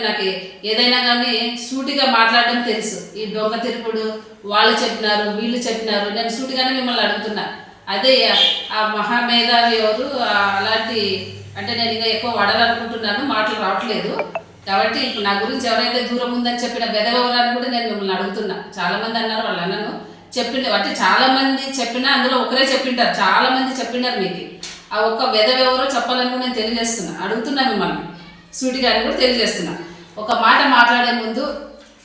నాకు ఏదైనా కానీ సూటిగా మాట్లాడడం తెలుసు. ఈ దొంగ తిరుపుడు వాళ్ళు చెప్పినారు వీళ్ళు చెప్పినారు నేను సూటిగానే మిమ్మల్ని అడుగుతున్నా. అదే ఆ మహామేధావి ఎవరు అలాంటి అంటే నేను ఇంకా ఎక్కువ వాడాలనుకుంటున్నాను మాటలు రావట్లేదు. కాబట్టి ఇప్పుడు నా గురించి ఎవరైతే దూరం ఉందని చెప్పిన బెదవరాన్ని కూడా నేను మిమ్మల్ని అడుగుతున్నా. చాలా మంది అన్నారు వాళ్ళు అన్నను. చెప్పిండు అంటే చాలా మంది చెప్పినా అందులో ఒకరే చెప్పింటారు. చాలా మంది చెప్పినారు మీకు. ఆ ఒక్క వెదవెవరో చెప్పాలని కూడా నేను తెలియజేస్తున్నా. అడుగుతున్నా మిమ్మల్ని. సూటిగా అని కూడా తెలియజేస్తున్నా. ఒక మాట మాట్లాడే ముందు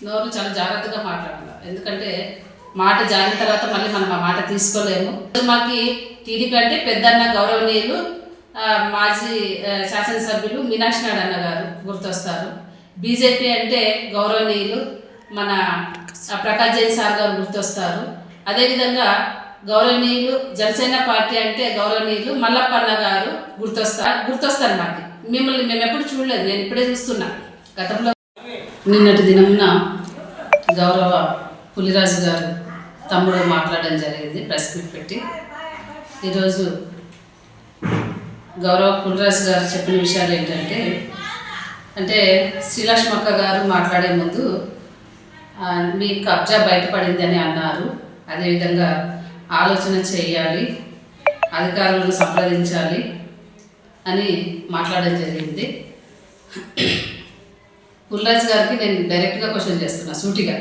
నోరు చాలా జాగ్రత్తగా మాట్లాడాలి. ఎందుకంటే మాట జారిన తర్వాత మళ్ళీ మనం ఆ మాట తీసుకోలేము. మాకు టీడీపీ అంటే పెద్దన్న గౌరవనీయులు మాజీ శాసనసభ్యులు మీనాక్షి నాయుడు అన్న గారు గుర్తొస్తారు. బీజేపీ అంటే గౌరవనీయులు మన ప్రకాష్ జైన్ సార్ గారు గుర్తొస్తారు. అదేవిధంగా గౌరవనీయులు జనసేన పార్టీ అంటే గౌరవనీయులు మల్లప్పన్న గారు గుర్తొస్తారు. గుర్తొస్తారు మాకు. మిమ్మల్ని మేము ఎప్పుడు చూడలేదు నేను ఇప్పుడే చూస్తున్నాను గతంలో నిన్నటి దినమున గౌరవ పులిరాజు గారు తమ్ముడు మాట్లాడడం జరిగింది ప్రెస్ మీట్ పెట్టి. ఈరోజు గౌరవ పులిరాజు గారు చెప్పిన విషయాలు ఏంటంటే అంటే శ్రీలక్ష్మక్క గారు మాట్లాడే ముందు మీ కబ్జా బయటపడింది అని అన్నారు. అదేవిధంగా ఆలోచన చేయాలి అధికారులను సంప్రదించాలి అని మాట్లాడడం జరిగింది. కుల్రాజ్ గారికి నేను డైరెక్ట్గా క్వశ్చన్ చేస్తున్నా సూటిగా.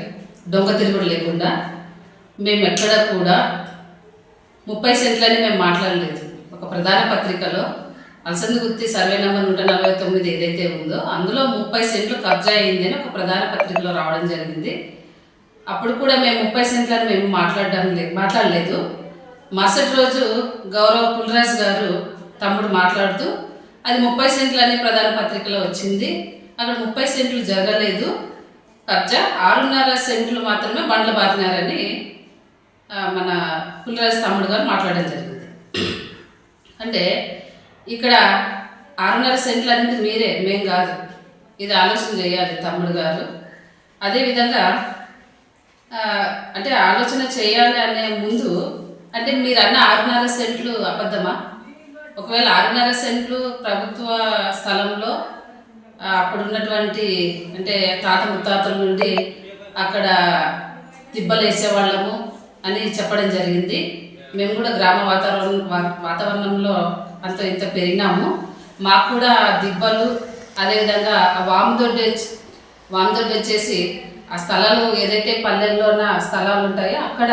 దొంగ తిరుగుడు లేకుండా. మేము ఎక్కడ కూడా ముప్పై సెంట్లని మేము మాట్లాడలేదు. ఒక ప్రధాన పత్రికలో అలసంది గుర్తి సర్వే నెంబర్ నూట నలభై తొమ్మిది ఏదైతే ఉందో అందులో ముప్పై సెంట్లు కబ్జా అయింది అని ఒక ప్రధాన పత్రికలో రావడం జరిగింది. అప్పుడు కూడా మేము ముప్పై సెంట్లని మేము మాట్లాడడం లేదు మాట్లాడలేదు. మరుసటి రోజు గౌరవ పుల్రాజ్ గారు తమ్ముడు మాట్లాడుతూ అది ముప్పై సెంట్లని ప్రధాన పత్రికలో వచ్చింది. అక్కడ ముప్పై సెంట్లు జరగలేదు. కబ్జా. ఆరున్నర సెంట్లు మాత్రమే బండ్లు బారినారని మన పుల్లరాజు తమ్ముడు గారు మాట్లాడడం జరిగింది. అంటే ఇక్కడ ఆరున్నర సెంట్లు అనేది మీరే మేం కాదు. ఇది ఆలోచన చేయాలి తమ్ముడు గారు. అదేవిధంగా అంటే ఆలోచన చేయాలి అనే ముందు అంటే మీరు అన్న ఆరున్నర సెంట్లు అబద్ధమా? ఒకవేళ ఆరున్నర సెంట్లు ప్రభుత్వ స్థలంలో అప్పుడు ఉన్నటువంటి అంటే తాత ముత్తాతల నుండి అక్కడ దిబ్బలు వేసేవాళ్ళము అని చెప్పడం జరిగింది. మేము కూడా గ్రామ వాతావరణం వా- వాతావరణంలో అంత ఇంత పెరిగినాము. మాకు కూడా దిబ్బలు అదేవిధంగా ఆ వామదొడ్డి వామదొడ్డి వచ్చేసి ఆ స్థలాలు ఏదైతే పల్లెల్లోన స్థలాలు ఉంటాయో అక్కడ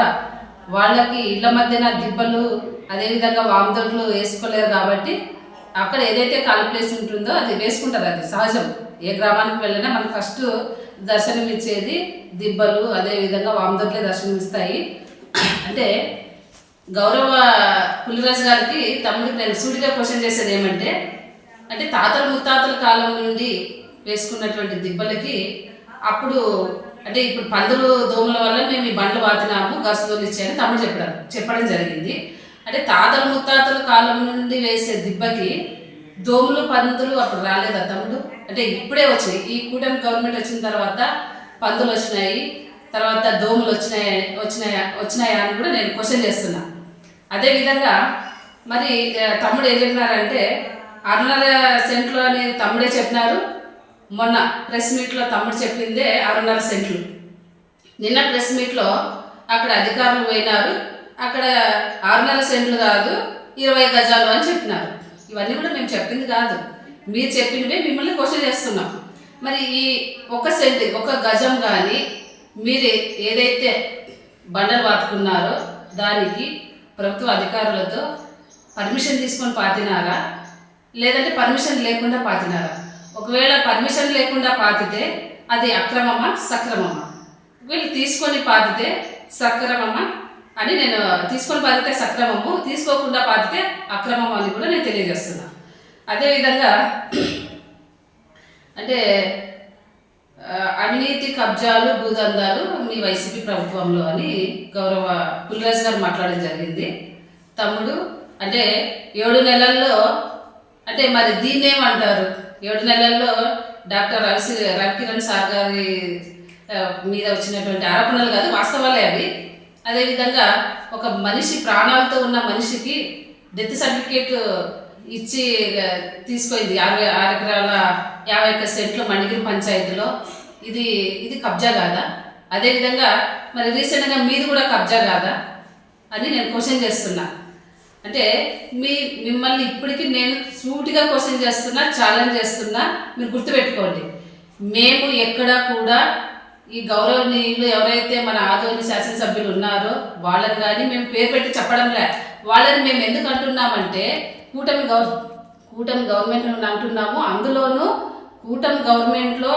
వాళ్ళకి ఇళ్ళ మధ్యన దిబ్బలు అదేవిధంగా వామదొడ్లు వేసుకోలేరు కాబట్టి అక్కడ ఏదైతే కాలు ప్లేస్ ఉంటుందో అది వేసుకుంటారు అది సహజం. ఏ గ్రామానికి వెళ్ళినా మనకు ఫస్ట్ దర్శనం ఇచ్చేది దిబ్బలు అదేవిధంగా వామదొడ్లే దర్శనం ఇస్తాయి. అంటే గౌరవ పులిరాజు గారికి తమ్ముడికి నేను సూటిగా క్వశ్చన్ చేసేది ఏమంటే అంటే తాతల ముత్తాతల కాలం నుండి వేసుకున్నటువంటి దిబ్బలకి అప్పుడు అంటే ఇప్పుడు పందులు దోమల వల్ల మేము ఈ బండ్లు బాతినాము గసులు ఇచ్చాయని తమ్ముడు చెప్పడం చెప్పడం జరిగింది. అంటే తాతల ముత్తాతల కాలం నుండి వేసే దిబ్బకి దోములు పందులు అప్పుడు రాలేదా తమ్ముడు? అంటే ఇప్పుడే వచ్చాయి. ఈ కూటమి గవర్నమెంట్ వచ్చిన తర్వాత పందులు వచ్చినాయి తర్వాత దోములు వచ్చినాయి వచ్చినాయా వచ్చినాయా అని కూడా నేను క్వశ్చన్ చేస్తున్నా. అదేవిధంగా మరి తమ్ముడు ఏం చెప్పినారంటే అరుణర సెంట్లు అని తమ్ముడే చెప్పినారు. మొన్న ప్రెస్ మీట్లో తమ్ముడు చెప్పిందే అరున్నర సెంట్లు. నిన్న ప్రెస్ మీట్లో అక్కడ అధికారులు పోయినారు. అక్కడ ఆరున్నర సెంట్లు కాదు ఇరవై గజాలు అని చెప్పినారు. ఇవన్నీ కూడా మేము చెప్పింది కాదు. మీరు చెప్పినవే మిమ్మల్ని క్వశ్చన్ చేస్తున్నాం. మరి ఈ ఒక సెంట్ ఒక గజం కానీ మీరు ఏదైతే బండలు పాతుకున్నారో దానికి ప్రభుత్వ అధికారులతో పర్మిషన్ తీసుకొని పాతినారా? లేదంటే పర్మిషన్ లేకుండా పాతినారా? ఒకవేళ పర్మిషన్ లేకుండా పాతితే అది అక్రమమా సక్రమమా? వీళ్ళు తీసుకొని పాతితే సక్రమమా? అని నేను తీసుకొని పాతితే సక్రమము తీసుకోకుండా పాతితే అక్రమం అని కూడా నేను తెలియజేస్తున్నా. అదేవిధంగా అంటే అవినీతి కబ్జాలు భూదందాలు మీ వైసీపీ ప్రభుత్వంలో అని గౌరవ పుల్రాజు గారు మాట్లాడడం జరిగింది. తమ్ముడు అంటే ఏడు నెలల్లో అంటే మరి దీన్ని ఏమంటారు ఏడు నెలల్లో డాక్టర్ రవి రవికిరణ్ సార్ గారి మీద వచ్చినటువంటి ఆరోపణలు కాదు వాస్తవాలే అవి. అదేవిధంగా ఒక మనిషి ప్రాణాలతో ఉన్న మనిషికి డెత్ సర్టిఫికేట్ ఇచ్చి ఆ, తీసుకుంది అరవై ఆరు ఎకరాల యాభై ఒక్క సెంట్లు మణిగిరి పంచాయతీలో. ఇది ఇది కబ్జా కాదా? అదేవిధంగా మరి రీసెంట్గా మీది కూడా కబ్జా కాదా? అని నేను క్వశ్చన్ చేస్తున్నా. అంటే మీ మిమ్మల్ని ఇప్పటికీ నేను సూటిగా క్వశ్చన్ చేస్తున్నా ఛాలెంజ్ చేస్తున్నా మీరు గుర్తుపెట్టుకోండి. మేము ఎక్కడా కూడా ఈ గౌరవనీయులు ఎవరైతే మన ఆదోని శాసనసభ్యులు ఉన్నారో వాళ్ళని కానీ మేము పేరు పెట్టి చెప్పడంలే. వాళ్ళని మేము ఎందుకు అంటున్నామంటే కూటమి గౌర్ కూటమి గవర్నమెంట్ అంటున్నాము. అందులోనూ కూటమి గవర్నమెంట్లో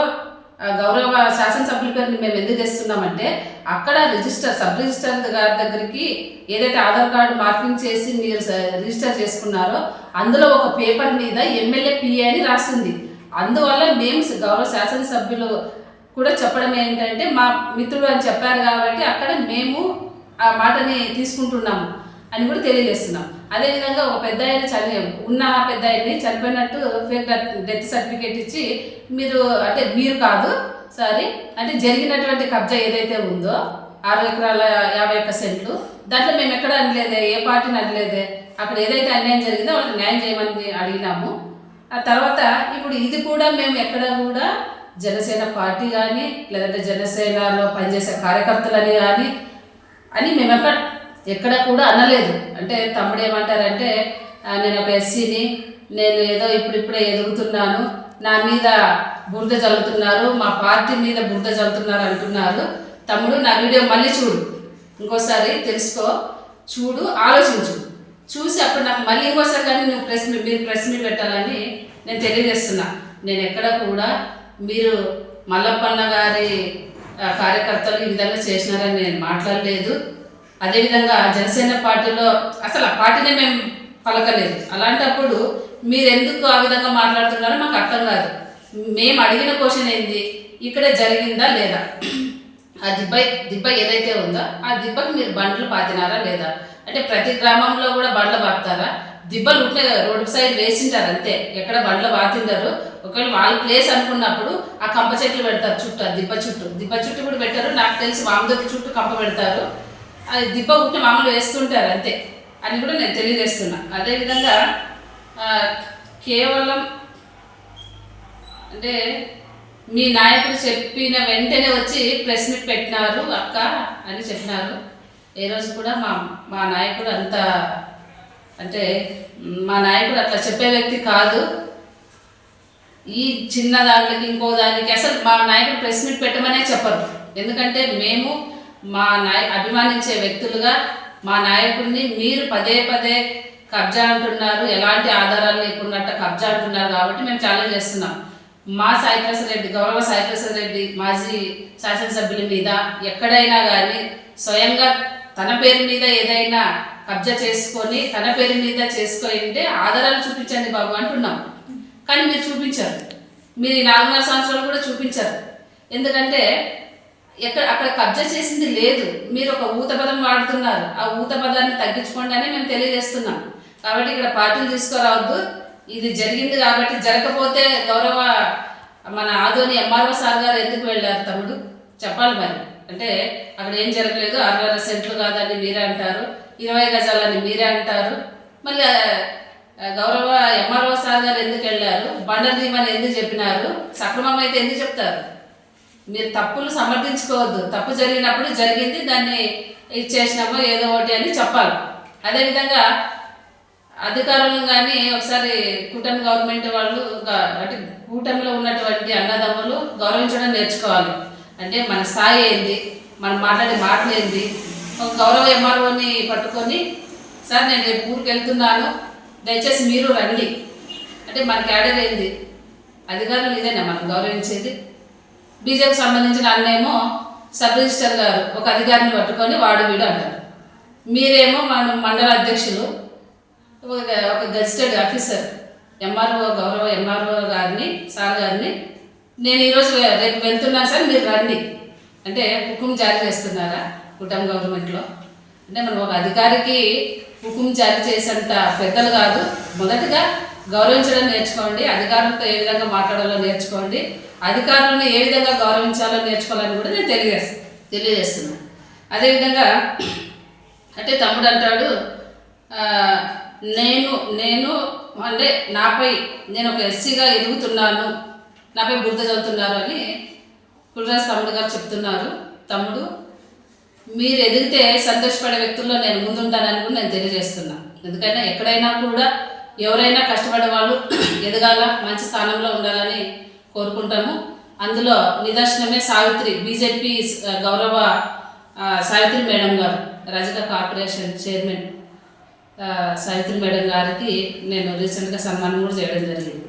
గౌరవ శాసనసభ్యుల పేరుని మేము ఎందుకు తెస్తున్నామంటే అక్కడ రిజిస్టర్ సబ్ రిజిస్టర్ గారి దగ్గరికి ఏదైతే ఆధార్ కార్డు మార్పింగ్ చేసి మీరు రిజిస్టర్ చేసుకున్నారో అందులో ఒక పేపర్ మీద ఎమ్మెల్యే పిఏ అని రాస్తుంది అందువల్ల మేము గౌరవ శాసనసభ్యులు కూడా చెప్పడం ఏంటంటే మా మిత్రుడు అని చెప్పారు కాబట్టి అక్కడ మేము ఆ మాటని తీసుకుంటున్నాము అని కూడా తెలియజేస్తున్నాం. అదేవిధంగా ఒక పెద్ద ఆయన చని ఉన్న పెద్ద ఆయన్ని చనిపోయినట్టు ఫేక్ డెత్ సర్టిఫికేట్ ఇచ్చి మీరు అంటే మీరు కాదు సారీ అంటే జరిగినటువంటి కబ్జా ఏదైతే ఉందో ఆరు ఎకరాల యాభై ఒక్క సెంట్లు దాంట్లో మేము ఎక్కడ అనలేదే ఏ పార్టీని అనలేదే అక్కడ ఏదైతే అన్యాయం జరిగిందో వాళ్ళకి న్యాయం చేయమని అడిగినాము. ఆ తర్వాత ఇప్పుడు ఇది కూడా మేము ఎక్కడ కూడా జనసేన పార్టీ కానీ లేదంటే జనసేనలో పనిచేసే కార్యకర్తలని కానీ అని మేము ఎక్కడ ఎక్కడ కూడా అనలేదు. అంటే తమ్ముడు ఏమంటారంటే నేను ఒక ఎస్సీని నేను ఏదో ఇప్పుడిప్పుడే ఎదుగుతున్నాను నా మీద బురద చల్లుతున్నారు మా పార్టీ మీద బురద చల్లుతున్నారు అంటున్నారు. తమ్ముడు నా వీడియో మళ్ళీ చూడు. ఇంకోసారి తెలుసుకో చూడు ఆలోచించు. చూసి అప్పుడు నాకు మళ్ళీ ఇంకోసారి కానీ నువ్వు ప్రెస్ మీట్ మీరు ప్రెస్ మీట్ పెట్టాలని నేను తెలియజేస్తున్నా. నేను ఎక్కడ కూడా మీరు మల్లప్పన్న గారి కార్యకర్తలు ఈ విధంగా చేసినారని నేను మాట్లాడలేదు. అదేవిధంగా జనసేన పార్టీలో అసలు ఆ పార్టీనే మేము పలకలేదు. అలాంటప్పుడు మీరు ఎందుకు ఆ విధంగా మాట్లాడుతున్నారో మాకు అర్థం కాదు. మేము అడిగిన క్వశ్చన్ ఏంది? ఇక్కడ జరిగిందా లేదా? ఆ దిబ్బ దిబ్బ ఏదైతే ఉందో ఆ దిబ్బకి మీరు బండ్లు పాతినారా లేదా? అంటే ప్రతి గ్రామంలో కూడా బండ్లు పాపుతారా దిబ్బలు ఉంటే రోడ్డు సైడ్ వేసింటారు అంతే. ఎక్కడ బండ్లు వాతింటారు ఒకవేళ వాళ్ళ ప్లేస్ అనుకున్నప్పుడు ఆ కంప చెట్లు పెడతారు చుట్టూ ఆ దిబ్బ చుట్టూ. దిబ్బ చుట్టూ కూడా పెట్టారు. నాకు తెలిసి మామూలు చుట్టూ కంప పెడతారు. అది దిబ్బ ఉంటే మామూలు వేస్తుంటారు అంతే. అని కూడా నేను తెలియజేస్తున్నా. అదేవిధంగా కేవలం అంటే మీ నాయకుడు చెప్పిన వెంటనే వచ్చి ప్రెస్ మీట్ పెట్టినారు అక్క అని చెప్పినారు. ఏ రోజు కూడా మా మా నాయకుడు అంత అంటే మా నాయకుడు అట్లా చెప్పే వ్యక్తి కాదు. ఈ చిన్న దాంట్లకి ఇంకో దానికి అసలు మా నాయకుడు ప్రెస్ మీట్ పెట్టమనే చెప్పరు. ఎందుకంటే మేము మా నాయ అభిమానించే వ్యక్తులుగా మా నాయకుడిని మీరు పదే పదే కబ్జా అంటున్నారు. ఎలాంటి ఆధారాలు లేకున్నట్టు కబ్జా అంటున్నారు కాబట్టి మేము ఛాలెంజ్ చేస్తున్నాం. మా సాయిప్రసాద్ రెడ్డి గౌరవ సాయిప్రసాద్ రెడ్డి మాజీ శాసనసభ్యుల మీద ఎక్కడైనా కానీ స్వయంగా తన పేరు మీద ఏదైనా కబ్జా చేసుకొని తన పేరు మీద చేసుకొని ఉంటే ఆధారాలు చూపించండి బాబు అంటున్నాం. కానీ మీరు చూపించారు. మీరు ఈ నాలుగున్నర సంవత్సరాలు కూడా చూపించారు. ఎందుకంటే ఎక్కడ అక్కడ కబ్జా చేసింది లేదు. మీరు ఒక ఊత పదం వాడుతున్నారు. ఆ ఊత పదాన్ని తగ్గించుకోండి అని మేము తెలియజేస్తున్నాం. కాబట్టి ఇక్కడ పార్టీలు తీసుకురావద్దు. ఇది జరిగింది కాబట్టి జరగకపోతే గౌరవ మన ఆదోని ఎంఆర్ఓ సార్ గారు ఎందుకు వెళ్ళారు తమ్ముడు? చెప్పాలి మరి. అంటే అక్కడ ఏం జరగలేదు అరవై సెంట్లు కాదని మీరే అంటారు ఇరవై గజాలని మీరే అంటారు. మళ్ళీ గౌరవ ఎంఆర్ఓ సార్ గారు ఎందుకు వెళ్ళారు? బండలు దీమని ఎందుకు చెప్పినారు? సక్రమం అయితే ఎందుకు చెప్తారు? మీరు తప్పులు సమర్థించుకోవద్దు. తప్పు జరిగినప్పుడు జరిగింది దాన్ని ఇచ్చేసినామో ఏదో ఒకటి అని చెప్పాలి. అదేవిధంగా అధికారులు కానీ ఒకసారి కూటమి గవర్నమెంట్ వాళ్ళు అంటే కూటమిలో ఉన్నటువంటి అన్నదమ్ములు గౌరవించడం నేర్చుకోవాలి. అంటే మన స్థాయి ఏంది? మనం మాట్లాడే మాటలు ఏంది? ఒక గౌరవ ఎంఆర్ఓని పట్టుకొని సార్ నేను రేపు ఊరికి వెళ్తున్నాను. దయచేసి మీరు రండి. అంటే మన క్యాడర్ ఏంది? అధికారులు ఇదేనా మనం గౌరవించేది? బీజేపీకి సంబంధించిన అన్నేమో సబ్ రిజిస్టర్ గారు ఒక అధికారిని పట్టుకొని వాడు వీడు అంటారు. మీరేమో మన మండల అధ్యక్షులు ఒక ఒక గజిటెడ్ ఆఫీసర్ ఎంఆర్ఓ గౌరవ ఎంఆర్ఓ గారిని సార్ గారిని నేను ఈరోజు రేపు వెళ్తున్నాను సార్ మీరు రండి. అంటే హుకుం జారీ చేస్తున్నారా కుటుంబ గవర్నమెంట్లో? అంటే మనం ఒక అధికారికి హుకుం జారీ చేసేంత పెద్దలు కాదు. మొదటగా గౌరవించడం నేర్చుకోండి అధికారులతో ఏ విధంగా మాట్లాడాలో నేర్చుకోండి అధికారులను ఏ విధంగా గౌరవించాలో నేర్చుకోవాలని కూడా నేను తెలియజేస్తాను తెలియజేస్తున్నాను. అదేవిధంగా అంటే తమ్ముడు అంటాడు నేను నేను అంటే నాపై నేను ఒక ఎస్సీగా ఎదుగుతున్నాను. నాపై బురద చదువుతున్నారు అని కులరాజ్ తమ్ముడు గారు చెప్తున్నారు. తమ్ముడు మీరు ఎదిగితే సంతోషపడే వ్యక్తుల్లో నేను ముందుంటానని కూడా నేను తెలియజేస్తున్నా. ఎందుకంటే ఎక్కడైనా కూడా ఎవరైనా కష్టపడే వాళ్ళు ఎదగాల మంచి స్థానంలో ఉండాలని కోరుకుంటాము. అందులో నిదర్శనమే సావిత్రి బీజేపీ గౌరవ సావిత్రి మేడం గారు రజక కార్పొరేషన్ చైర్మన్. సావిత్రి మేడం గారికి నేను రీసెంట్గా సన్మానం కూడా చేయడం జరిగింది.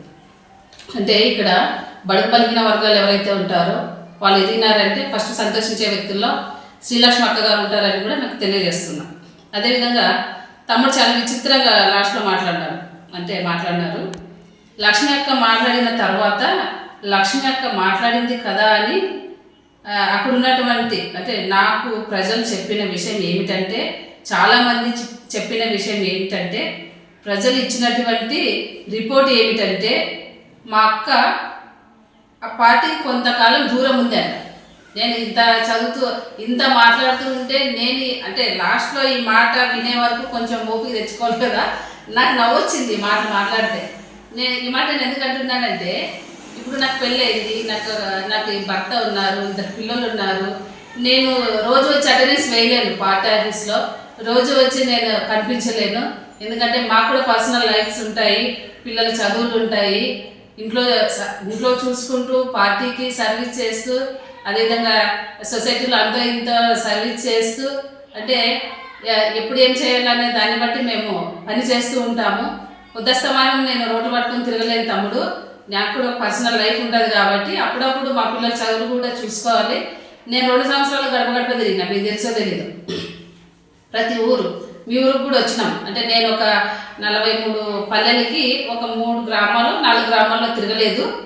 అంటే ఇక్కడ బడుగు పలికిన వర్గాలు ఎవరైతే ఉంటారో వాళ్ళు ఎదిగినారంటే ఫస్ట్ సంతోషించే వ్యక్తుల్లో శ్రీలక్ష్మి అక్క గారు ఉంటారని కూడా నాకు తెలియజేస్తున్నా. అదేవిధంగా తమ్ముడు చాలా విచిత్రంగా లాస్ట్లో మాట్లాడినారు. అంటే మాట్లాడినారు లక్ష్మి అక్క మాట్లాడిన తర్వాత లక్ష్మి అక్క మాట్లాడింది కదా అని అక్కడ ఉన్నటువంటి అంటే నాకు ప్రజలు చెప్పిన విషయం ఏమిటంటే చాలామంది చెప్పిన విషయం ఏమిటంటే ప్రజలు ఇచ్చినటువంటి రిపోర్ట్ ఏమిటంటే మా అక్క ఆ పార్టీ కొంతకాలం దూరం ఉంది అంట నేను ఇంత చదువుతూ ఇంత మాట్లాడుతూ ఉంటే నేను అంటే లాస్ట్లో ఈ మాట వినే వరకు కొంచెం ఓపిక తెచ్చుకోవాలి కదా. నాకు నవ్వొచ్చింది ఈ మాట మాట్లాడితే. నేను ఈ మాట నేను ఎందుకు అంటున్నానంటే ఇప్పుడు నాకు పెళ్ళయింది నాకు నాకు భర్త ఉన్నారు ఇద్దరు పిల్లలు ఉన్నారు. నేను రోజు వచ్చి అటెండెన్స్ వేయలేను పార్టీ ఆఫీస్లో. రోజు వచ్చి నేను కనిపించలేను. ఎందుకంటే మాకు కూడా పర్సనల్ లైఫ్స్ ఉంటాయి పిల్లల చదువులు ఉంటాయి. ఇంట్లో స- ఇంట్లో చూసుకుంటూ పార్టీకి సర్వీస్ చేస్తూ అదేవిధంగా సొసైటీలో అంత ఇంత సర్వీస్ చేస్తూ అంటే ఎప్పుడు ఏం చేయాలనే దాన్ని బట్టి మేము పని చేస్తూ ఉంటాము. ఉదస్తమానం నేను రోడ్లు పట్టుకొని తిరగలేను తమ్ముడు. నాకు కూడా పర్సనల్ లైఫ్ ఉంటుంది కాబట్టి అప్పుడప్పుడు మా పిల్లల చదువులు కూడా చూసుకోవాలి. నేను రెండు సంవత్సరాలు గడప గడప తిరిగిన మీకు తెలుసో తెలీదు. ప్రతి ఊరు. మీ ఊరికి కూడా వచ్చినాం. అంటే నేను ఒక నలభై మూడు పల్లెలకి ఒక మూడు గ్రామాలు నాలుగు గ్రామాల్లో తిరగలేదు.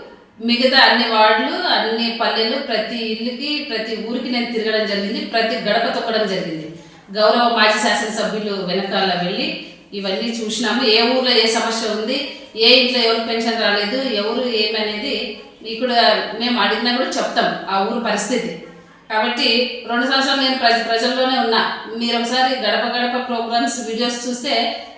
మిగతా అన్ని వార్డులు అన్ని పల్లెలు ప్రతి ఇల్లుకి ప్రతి ఊరికి నేను తిరగడం జరిగింది. ప్రతి గడప తొక్కడం జరిగింది. గౌరవ మాజీ శాసనసభ్యులు వెనకాల వెళ్ళి ఇవన్నీ చూసినాము. ఏ ఊర్లో ఏ సమస్య ఉంది ఏ ఇంట్లో ఎవరు పెన్షన్ రాలేదు ఎవరు ఏమనేది ఇక్కడ మేము అడిగినా కూడా చెప్తాం. ఆ ఊరు పరిస్థితి. కాబట్టి రెండు సంవత్సరాలు నేను ప్రజ ప్రజల్లోనే ఉన్నా. మీరు ఒకసారి గడప గడప ప్రోగ్రామ్స్ వీడియోస్ చూస్తే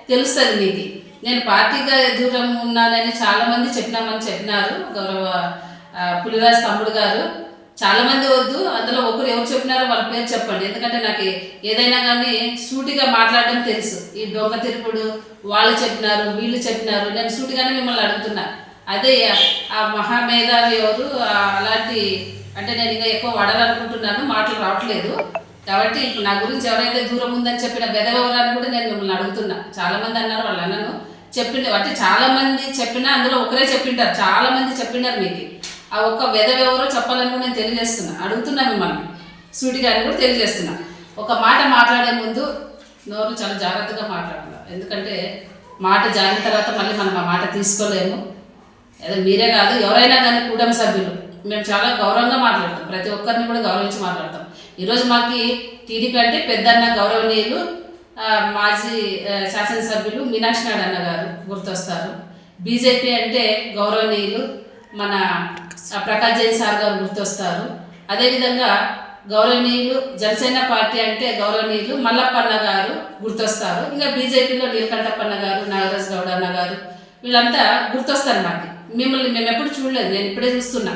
తెలుస్తుంది మీకు. నేను పార్టీగా దూరం ఉన్నానని చాలామంది చెప్పినామని చెప్పినారు. గౌరవ ఆ, పులిరాజ్ తమ్ముడు గారు. చాలామంది వద్దు అందులో ఒకరు ఎవరు చెప్పినారో వాళ్ళ పేరు చెప్పండి. ఎందుకంటే నాకు ఏదైనా కానీ సూటిగా మాట్లాడడం తెలుసు. ఈ డొంక తిరుపుడు వాళ్ళు చెప్పినారు వీళ్ళు చెప్పినారు నేను సూటిగానే మిమ్మల్ని అడుగుతున్నా. అదే ఆ మహామేధావి ఎవరు అలాంటి అంటే నేను ఇంకా ఎక్కువ వాడాలనుకుంటున్నాను మాటలు రావట్లేదు. కాబట్టి నా గురించి ఎవరైతే దూరం ఉందని చెప్పిన బెదవరాన్ని కూడా నేను మిమ్మల్ని అడుగుతున్నా. చాలా మంది అన్నారు వాళ్ళు అన్నను. చెప్పిండే అంటే చాలా మంది చెప్పినా అందులో ఒకరే చెప్పింటారు. చాలా మంది చెప్పినారు మీకు. ఆ ఒక్క విధవెవరో చెప్పాలని కూడా నేను తెలియజేస్తున్నా. అడుగుతున్నా మిమ్మల్ని. సూటిగా అని కూడా తెలియజేస్తున్నా. ఒక మాట మాట్లాడే ముందు నోరు చాలా జాగ్రత్తగా మాట్లాడాలి. ఎందుకంటే మాట జారిన తర్వాత మళ్ళీ మనం ఆ మాట తీసుకోలేము. ఏదో మీరే కాదు ఎవరైనా కానీ కూటమి సభ్యులు. మేము చాలా గౌరవంగా మాట్లాడతాం. ప్రతి ఒక్కరిని కూడా గౌరవించి మాట్లాడతాం. ఈరోజు మాకు టీడీపీ అంటే పెద్దన్న గౌరవనీయులు మాజీ శాసనసభ్యులు మీనాక్షి నాయుడు అన్న గారు గుర్తొస్తారు. బీజేపీ అంటే గౌరవనీయులు మన ప్రకాష్ జైన్ సార్ గారు గుర్తొస్తారు. అదేవిధంగా గౌరవనీయులు జనసేన పార్టీ అంటే గౌరవనీయులు మల్లప్పన్న గారు గుర్తొస్తారు. ఇంకా బీజేపీలో నీలకంఠప్పన్న గారు నాగరాజ్ గౌడ్ అన్న గారు వీళ్ళంతా గుర్తొస్తారు మాకు. మిమ్మల్ని మేము ఎప్పుడు చూడలేదు నేను ఇప్పుడే చూస్తున్నా.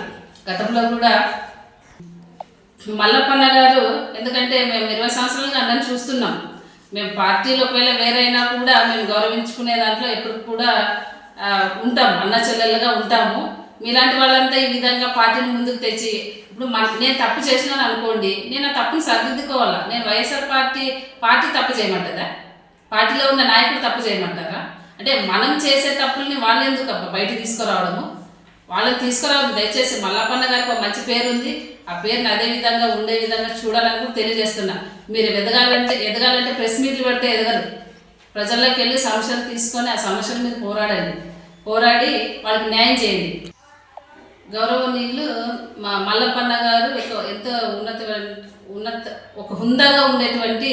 గతంలో కూడా మల్లప్పన్న గారు ఎందుకంటే మేము ఇరవై సంవత్సరాలుగా అన్నని చూస్తున్నాం. మేము పార్టీలో ఒకవేళ వేరైనా కూడా మేము గౌరవించుకునే దాంట్లో ఎప్పుడు కూడా ఉంటాము ఉంటాం అన్న చెల్లెలుగా ఉంటాము. మీలాంటి వాళ్ళంతా ఈ విధంగా పార్టీని ముందుకు తెచ్చి ఇప్పుడు మన నేను తప్పు చేసినాను అనుకోండి నేను ఆ తప్పుని సరిదిద్దుకోవాలా? నేను వైఎస్ఆర్ పార్టీ పార్టీ తప్పు చేయమంటుందా? పార్టీలో ఉన్న నాయకుడు తప్పు చేయమంటారా అంటే మనం చేసే తప్పుల్ని వాళ్ళు ఎందుకు బయట తీసుకురావడము? వాళ్ళకి తీసుకురావద్దు. దయచేసి మల్లప్పన్న గారికి ఒక మంచి పేరు ఉంది ఆ పేరుని అదే విధంగా ఉండే విధంగా చూడాలని కూడా తెలియజేస్తున్నా. మీరు ఎదగాలంటే ఎదగాలంటే ప్రెస్ మీట్లు పెడితే ఎదగరు. ప్రజల్లోకి వెళ్ళి సమస్యలు తీసుకొని ఆ సమస్యల మీద పోరాడండి. పోరాడి వాళ్ళకి న్యాయం చేయండి. గౌరవనీయులు మా మల్లప్పన్న గారు ఎంతో ఉన్నత ఉన్నత ఒక హుందాగా ఉండేటువంటి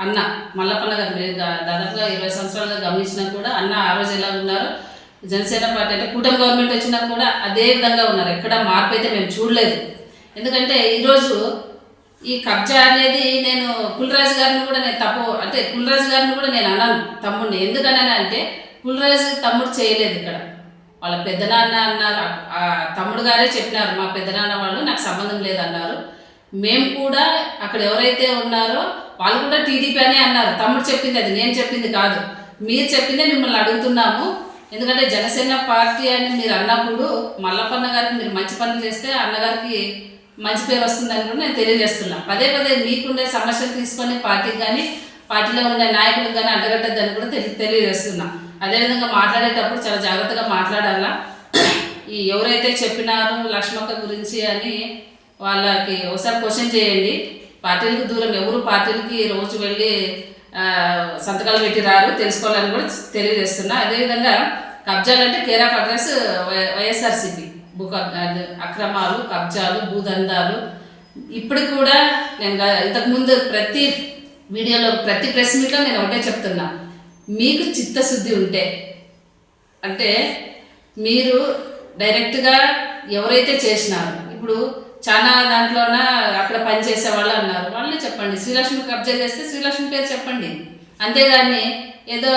అన్న మల్లప్పన్న గారు. మీరు దాదాపుగా ఇరవై సంవత్సరాలుగా గమనించినా కూడా అన్న ఆ రోజు ఎలా ఉన్నారు జనసేన పార్టీ అంటే కూటమి గవర్నమెంట్ వచ్చినా కూడా అదే విధంగా ఉన్నారు. ఎక్కడ మార్పు అయితే మేము చూడలేదు. ఎందుకంటే ఈరోజు ఈ కబ్జా అనేది నేను కులరాజు గారిని కూడా నేను తప్పు అంటే కులరాజు గారిని కూడా నేను అన్నాను తమ్ముడిని. ఎందుకన్నాను అంటే కులరాజు తమ్ముడు చేయలేదు ఇక్కడ. వాళ్ళ పెద్దనాన్న అన్నారు. ఆ తమ్ముడు గారే చెప్పినారు. మా పెద్దనాన్న వాళ్ళు నాకు సంబంధం లేదన్నారు. మేము కూడా అక్కడ ఎవరైతే ఉన్నారో వాళ్ళు కూడా టీడీపీ అనే అన్నారు. తమ్ముడు చెప్పింది అది నేను చెప్పింది కాదు. మీరు చెప్పిందే మిమ్మల్ని అడుగుతున్నాము. ఎందుకంటే జనసేన పార్టీ అని మీరు అన్నప్పుడు మల్లప్పన్న గారికి మీరు మంచి పనులు చేస్తే అన్నగారికి మంచి పేరు వస్తుందని కూడా నేను తెలియజేస్తున్నా. పదే పదే మీకుండే సమస్యలు తీసుకొని పార్టీకి కానీ పార్టీలో ఉండే నాయకులకు కానీ అడ్డగట్టద్దని కూడా తెలి తెలియజేస్తున్నా. అదేవిధంగా మాట్లాడేటప్పుడు చాలా జాగ్రత్తగా మాట్లాడాలా? ఈ ఎవరైతే చెప్పినారో లక్ష్మక్క గురించి అని వాళ్ళకి ఒకసారి క్వశ్చన్ చేయండి. పార్టీలకు దూరం ఎవరు పార్టీలకి రోజు వెళ్ళి సంతకాలు పెట్టి రారు తెలుసుకోవాలని కూడా తెలియజేస్తున్నా. అదేవిధంగా కబ్జాలు అంటే కేర్ ఆఫ్ అడ్రస్ వైఎస్ఆర్సీపీ భూ అది అక్రమాలు కబ్జాలు భూదందాలు. ఇప్పుడు కూడా నేను ఇంతకుముందు ప్రతి వీడియోలో ప్రతి ప్రెస్ మీట్లో నేను ఒకటే చెప్తున్నా. మీకు చిత్తశుద్ధి ఉంటే అంటే మీరు డైరెక్ట్గా ఎవరైతే చేసినారో ఇప్పుడు చాలా దాంట్లోన అక్కడ పనిచేసే వాళ్ళు అన్నారు. వాళ్ళే చెప్పండి. శ్రీలక్ష్మి కబ్జా చేస్తే శ్రీలక్ష్మి పేరు చెప్పండి. అంతేగాని ఏదో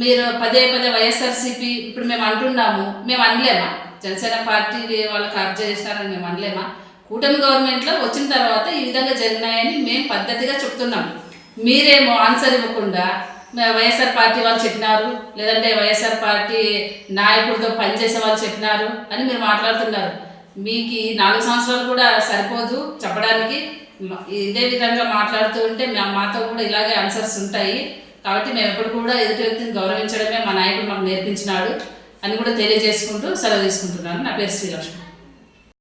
మీరు పదే పదే వైఎస్ఆర్సీపీ ఇప్పుడు మేము అంటున్నాము మేము అనలేమా? జనసేన పార్టీ వాళ్ళు కబ్జా చేసినారని మేము అనలేమా? కూటమి గవర్నమెంట్లో వచ్చిన తర్వాత ఈ విధంగా జరిగినాయని మేము పద్ధతిగా చెప్తున్నాం. మీరేమో ఆన్సర్ ఇవ్వకుండా వైఎస్ఆర్ పార్టీ వాళ్ళు చెప్పినారు లేదంటే వైఎస్ఆర్ పార్టీ నాయకుడితో పనిచేసే వాళ్ళు చెప్పినారు అని మీరు మాట్లాడుతున్నారు. మీకు ఈ నాలుగు సంవత్సరాలు కూడా సరిపోదు చెప్పడానికి. ఇదే విధంగా మాట్లాడుతూ ఉంటే మా మాతో కూడా ఇలాగే ఆన్సర్స్ ఉంటాయి. కాబట్టి మేము ఎప్పుడు కూడా ఎదుటి వ్యక్తిని గౌరవించడమే మా నాయకుడు మాకు నేర్పించినాడు అని కూడా తెలియజేసుకుంటూ సెలవు తీసుకుంటున్నాను. నా పేరు శ్రీలక్ష్మి